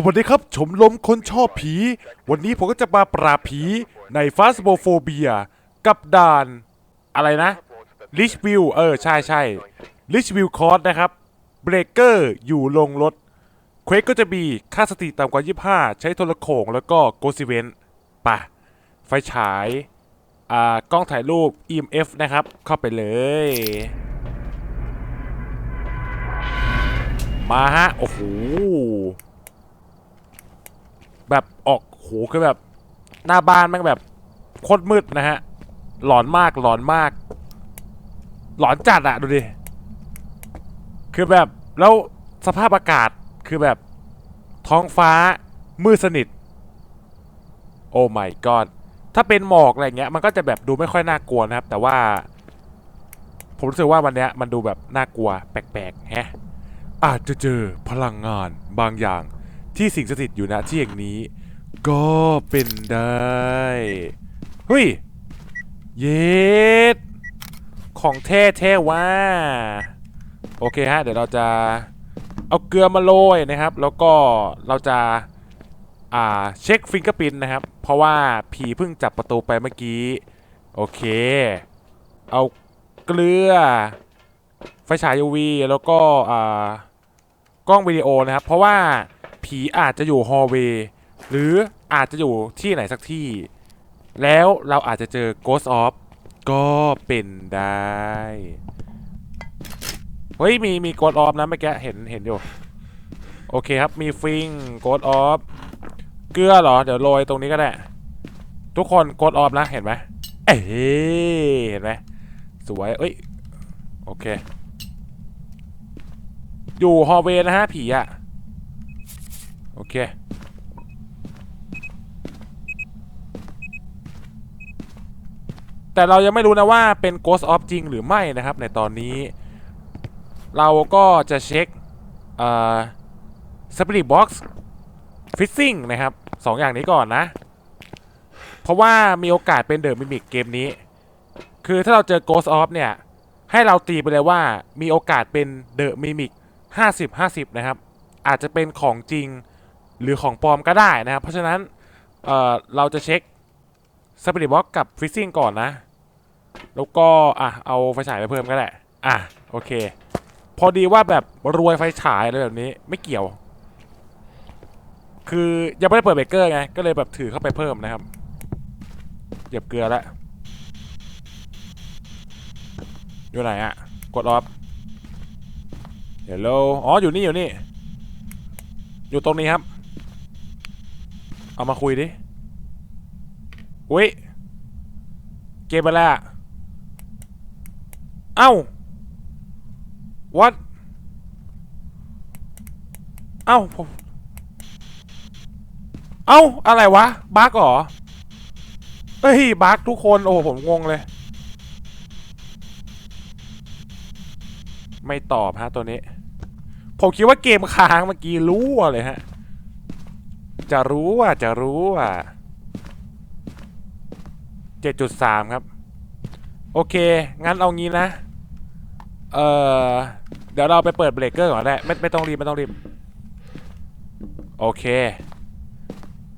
สวัสดีครับ ชมรมคนชอบผี วันนี้ผมก็จะมาปราบผีในฟาสโบโฟเบียกับด่าน อะไรนะลิชวิวเออ ใช่ใช่ลิชวิวคอร์สนะครับเบรกเกอร์อยู่ลงรถเควกก็จะมีค่าสติต่ำกว่า 25 ใช้โทรโขงแล้วก็โกซิเวนป่ะ ไฟฉาย อ่า กล้องถ่ายรูป EMF นะครับ เข้าไปเลย มาฮะ โอ้โห แบบออกโหคือแบบ หน้าบ้านแม่งแบบโคตรมืดนะฮะ หลอนมากหลอนมาก หลอนจัดอะดูดิ คือแบบแล้วสภาพอากาศคือแบบท้องฟ้ามืดสนิท โอ้ my god ถ้าเป็นหมอกอะไรเงี้ย มันก็จะแบบดูไม่ค่อยน่ากลัวนะครับ แต่ว่า ผมรู้สึกว่าวันเนี้ยมันดูแบบน่ากลัวแปลกๆแฮะอาจจะเจอพลังงานบางอย่าง ที่สิงสถิตอยู่ณที่แห่งนี้ ก็เป็นได้ เฮ้ย เย็ดของแท้แท้ว่า โอเคฮะ เดี๋ยวเราจะเอาเกลือมาโรยนะครับ แล้วก็เราจะอ่าเช็คฟิงเกอร์พินนะครับ เพราะว่าผีเพิ่งจับประตูไปเมื่อกี้ โอเค เอาเกลือ ไฟฉาย UV แล้วก็อ่ากล้องวิดีโอนะครับ เพราะว่า ผีอาจจะอยู่ฮอลเวย์หรืออาจจะอยู่ที่ไหนสักที่ แล้วเราอาจจะเจอ Ghost of ก็เป็นได้ เฮ้ย มีมี Ghost of นะเมื่อกี้เห็นเห็นอยู่ โอเคครับ มีฟิง Ghost of เกลือเหรอ เดี๋ยวโรยตรงนี้ก็ได้ ทุกคน Ghost of นะ เห็นไหมเอ้ยเห็นไหมสวย เอ้ย โอเค อยู่ฮอเวย์นะฮะ ผีอะ โอเค แต่เรายังไม่รู้นะว่าเป็น Ghost of จริงหรือไม่นะครับ ในตอนนี้ เราก็จะเช็คเอ่อ Spirit Box Fishing นะครับสองอย่างนี้ก่อนนะ เพราะว่ามีโอกาสเป็นเดอะมิมิกเกมนี้ คือถ้าเราเจอ Ghost of เนี่ย ให้เราตีไปเลยว่ามีโอกาสเป็นเดอะมิมิก50 50 นะครับ อาจจะเป็นของจริง หรือของปลอมก็ได้นะครับ เพราะฉะนั้นเเราจะเช็คสปิริตบ็อกกับฟิซซิ่งก่อนนะ แล้วก็อะเอาไฟฉายไปเพิ่มก็ได้อะโอเค พอดีว่าแบบรวยไฟฉายอะไรแบบนี้ไม่เกี่ยว คือยังไม่ได้เปิดเบเกอร์ไงก็เลยแบบถือเข้าไปเพิ่มนะครับเหยียบเกลือแล้วอยู่ไหนอะกดออฟเฮลโลอ๋ออยู่นี่อยู่นี่ อยู่ตรงนี้ครับ เอามาคุยดิ อุ้ย เกมไปแล้วอะเอ้า what เอ้าผมเอ้า อะไรวะ บั๊กเหรอ เฮ้ย บั๊กทุกคน โอ้โหผมงงเลย ไม่ตอบฮะตัวนี้ ผมคิดว่าเกมค้างเมื่อกี้รู้อะเลยฮะ จะรู้อะจะรู้อะเจ็ดจุดสามครับ โอเค งั้นเอางี้นะ เอ่อเดี๋ยวเราไปเปิดเบรกเกอร์ก่อนได้ไม่ไม่ต้องรีบไม่ต้องรีบ โอเค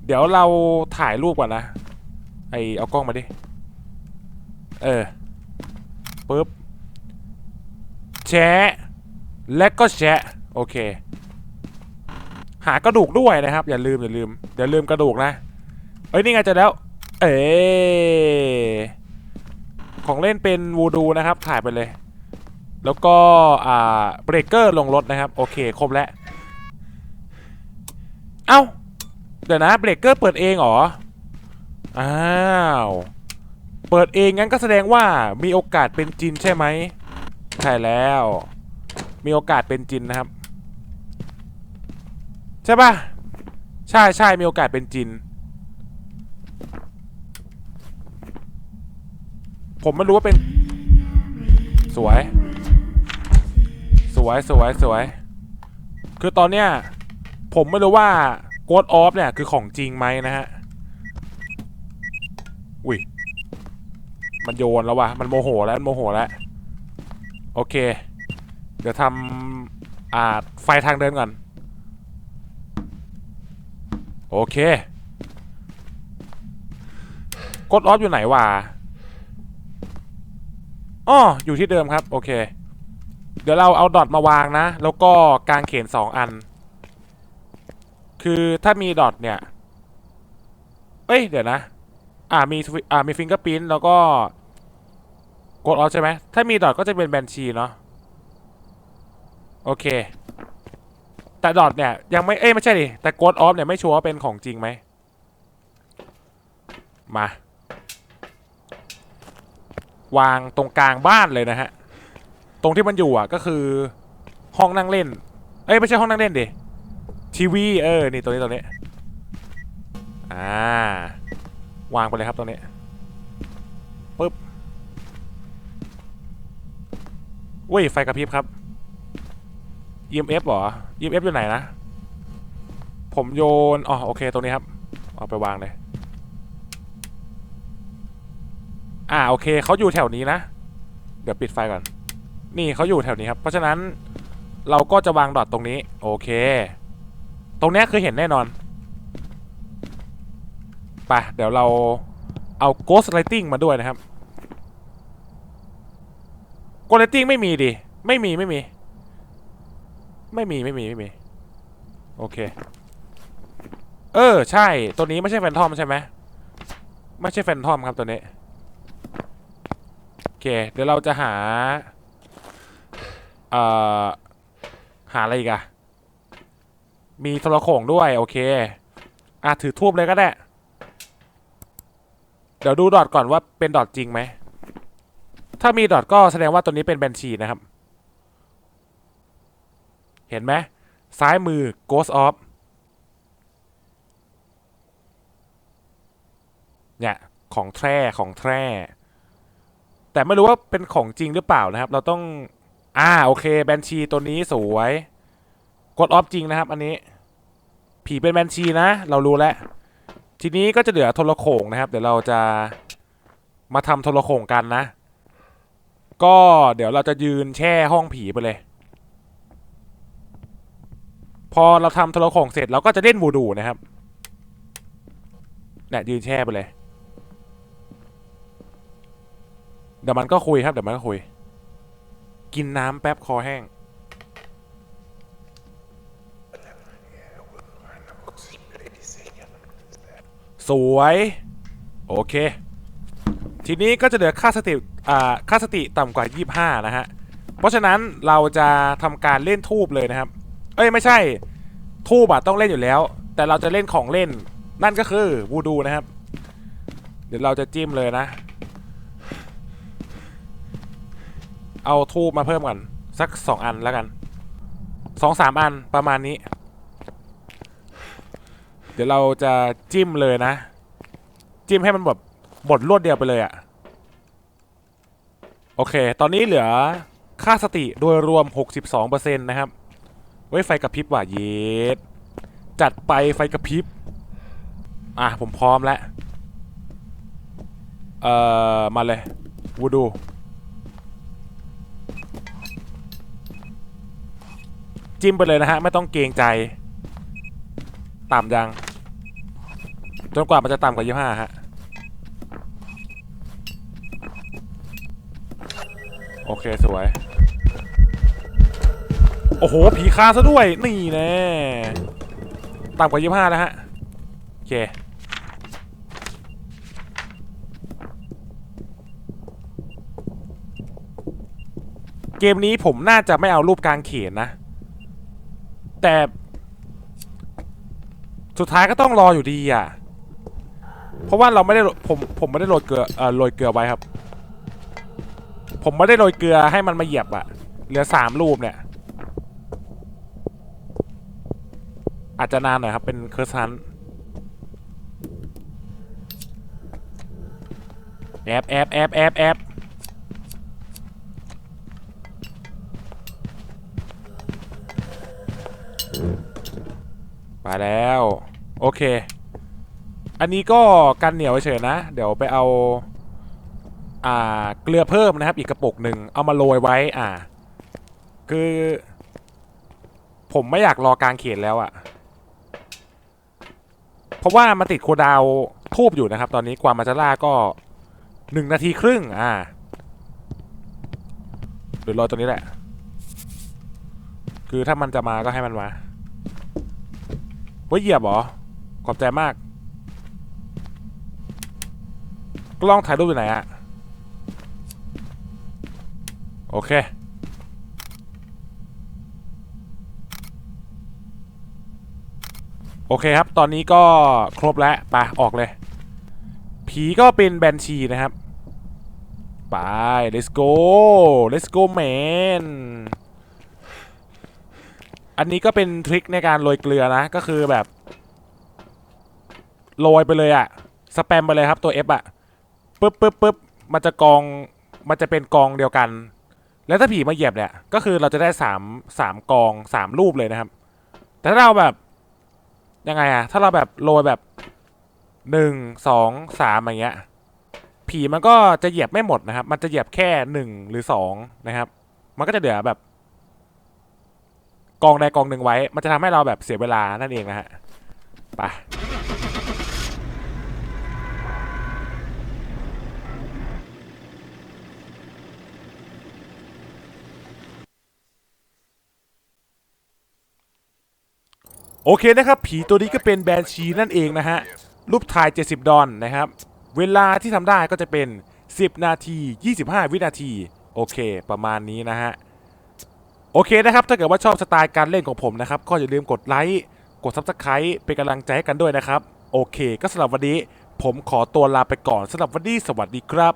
เดี๋ยวเราถ่ายรูปก่อนนะ ไอเอากล้องมาดิ เออปึ๊บแชะและก็แชะโอเค หากระดูกด้วยนะครับ อย่าลืมอย่าลืมอย่าลืมกระดูกนะเอ้ยนี่ไงเจะแล้ว เอของเล่นเป็นวูดูนะครับถ่ายไปเลย แล้วก็อ่าเบรกเกอร์ลงรถนะครับ โอเคครบแล้วเอ้าเดี๋ยวนะเบรกเกอร์เปิดเองเหรออ้าวเปิดเองงั้นก็แสดงว่ามีโอกาสเป็นจินใช่ไหมใช่แล้ว มีโอกาสเป็นจินนะครับ ใช่ปะใช่ใช่มีโอกาสเป็นจิน ผมไม่รู้ว่าเป็น สวย สวยสวยสวย คือตอนเนี้ย ผมไม่รู้ว่า Ghost of เนี่ย คือของจริงไหมนะฮะ อุ้ย มันโยนแล้ววะมันโมโหแล้วมันโมโหแล้ว โอเค เดี๋ยวทำอ่าไฟทางเดินก่อน โอเคกดออฟอยู่ไหนวะอ้ออยู่ที่เดิมครับ โอเค เดี๋ยวเราเอาดอทมาวางนะ แล้วก็กางเขนสองอัน คือถ้ามีดอทเนี่ย เอ้ย เดี๋ยวนะ อ่ามีอ่ามีฟิงเกอร์พินแล้วก็กดออฟใช่ไหม ถ้ามีดอทก็จะเป็นแบนชีเนาะ โอเค แต่ดอทเนี่ยยังไม่เอ้ยไม่ใช่ดิแต่กดออฟเนี่ยไม่ชัวร์ว่าเป็นของจริงไหมมาวางตรงกลางบ้านเลยนะฮะ ตรงที่มันอยู่อะก็คือห้องนั่งเล่น เอ้ยไม่ใช่ห้องนั่งเล่นดิทีวีเออนี่ตัวนี้ตัวนี้อ่าวางไปเลยครับตรงนี้ปึ๊บอุ้ยไฟกระพริบครับ EMF เหรอ EMF อยู่ไหนนะ ผมโยน อ๋อ โอเค ตรงนี้ครับ เอาไปวางเลย อ่า โอเค เขาอยู่แถวนี้นะ เดี๋ยวปิดไฟก่อน นี่เขาอยู่แถวนี้ครับ เพราะฉะนั้นเราก็จะวางดอทตรงนี้ โอเค ตรงนี้คือเห็นแน่นอน ไป เดี๋ยวเราเอา Ghost Lighting มาด้วยนะครับ Ghost Lighting ไม่มีดิ ไม่มีไม่มี ไม่มีไม่มีไม่มี โอเค เออ ใช่ ตัวนี้ไม่ใช่แฟนทอมใช่ไหมไม่ใช่แฟนทอมครับตัวนี้โอเค เดี๋ยวเราจะหา เอ่อ หาอะไรอีกอะมีโทรโข่งด้วย โอเค อะ ถือทูบเลยก็ได้ เดี๋ยวดูดอทก่อนว่าเป็นดอทจริงไหม ถ้ามีดอทก็แสดงว่าตัวนี้เป็นแบนชีนะครับ เห็นไหมซ้ายมือ Ghost Off เนี่ย ของแท้ของแท้แต่ไม่รู้ว่าเป็นของจริงหรือเปล่านะครับ เราต้อง อ่า โอเค แบนชีตัวนี้สวย กดออฟจริงนะครับ อันนี้ ผีเป็นแบนชีนะ เรารู้แล้ว ทีนี้ก็จะเหลือโทรโข่งนะครับ เดี๋ยวเราจะมาทำโทรโข่งกันนะ ก็เดี๋ยวเราจะยืนแช่ห้องผีไปเลย พอเราทำโทรโข่งเสร็จเราก็จะเล่นวูดูนะครับเนี่ยยืนแช่ไปเลย เดี๋ยวมันก็คุยครับ เดี๋ยวมันก็คุย กินน้ำแป๊บคอแห้ง สวย โอเค ทีนี้ก็จะเหลือค่าสติอ่าค่าสติต่ำกว่า 25 นะฮะ เพราะฉะนั้นเราจะทำการเล่นทูบเลยนะครับ เอ้ยไม่ใช่ ทูบอะต้องเล่นอยู่แล้ว แต่เราจะเล่นของเล่น นั่นก็คือวูดูนะครับ เดี๋ยวเราจะจิ้มเลยนะ เอาทูบมาเพิ่มก่อนสัก2อันแล้วกัน2-3อันประมาณนี้ เดี๋ยวเราจะจิ้มเลยนะ จิ้มให้มันแบบหมดรวดเดียวไปเลยอะโอเค ตอนนี้เหลือค่าสติโดยรวม 62%นะครับ เว้ยไฟกระพริบว่ะเยดจัดไปไฟกระพริบ อะผมพร้อมแล้ว เอ่อ มาเลยวูดู จิ้มไปเลยนะฮะ ไม่ต้องเกรงใจ ต่ำยัง จนกว่ามันจะต่ำกว่า25ฮะ โอเค สวย โอ้โห ผีคาซะด้วย นี่แน่ต่ำกว่า25นะฮะ โอเค เกมนี้ผมน่าจะไม่เอารูปกลางเขนนะ แต่ สุดท้ายก็ต้องรออยู่ดีอะ เพราะว่าเราไม่ได้ผมผมไม่ได้โหลดเกลือเอ่อโรยเกลือไว้ครับ ผมไม่ได้โรยเกลือให้มันมาเหยียบอะ เหลือสามรูปเนี่ย อาจจะนานหน่อยครับ เป็นเคอร์ซันแอบแอบแอบแอบแอบมาแล้ว โอเค อันนี้ก็กันเหนียวเฉยนะ เดี๋ยวไปเอาอ่าเกลือเพิ่มนะครับ อีกกระปุกหนึ่งเอามาโรยไว้อ่า คือ ผมไม่อยากรอกลางเขตแล้วอะ่ะ เพราะว่ามันติดโคดาวทูบอยู่นะครับ ตอนนี้กว่ามันจะล่าก็หนึ่งนาทีครึ่ง อ่าเดี๋ยวรอตัวนี้แหละ คือถ้ามันจะมาก็ให้มันมาว่าเหยียบหรอ ขอบใจมาก กล้องถ่ายรูปอยู่ไหนอะโอเค โอเคครับ ตอนนี้ก็ครบแล้วไปออกเลย ผีก็เป็นแบนชีนะครับ ไป let's go let's go man อันนี้ก็เป็นทริคในการโรยเกลือนะ ก็คือแบบ โรยไปเลยอะสแปมไปเลยครับตัว F อะปึ๊บปึ๊บปึ๊บมันจะกอง มันจะเป็นกองเดียวกัน แล้วถ้าผีมาเหยียบเนี่ย ก็คือเราจะได้สามสามกองสามรูปเลยนะครับ แต่ถ้าเราแบบ ยังไงอะถ้าเราแบบโรยแบบหนึ่งสองสามอะไรเงี้ย ผีมันก็จะเหยียบไม่หมดนะครับ มันจะเหยียบแค่หนึ่งหรือสองนะครับ มันก็จะเหลือแบบ กองใดกองหนึ่งไว้ มันจะทำให้เราแบบเสียเวลานั่นเองนะฮะไป โอเคนะครับ ผีตัวนี้ก็เป็นแบนชีนั่นเองนะฮะ รูปถ่าย 70 ดอลนะครับ เวลาที่ทำได้ก็จะเป็น 10 นาที 25 วินาที โอเค ประมาณนี้นะฮะ โอเคนะครับ ถ้าเกิดว่าชอบสไตล์การเล่นของผมนะครับ ก็อย่าลืมกดไลค์ กด Subscribe เป็นกำลังใจให้กันด้วยนะครับ โอเค ก็สำหรับวันนี้ ผมขอตัวลาไปก่อนสำหรับวันนี้สวัสดีครับ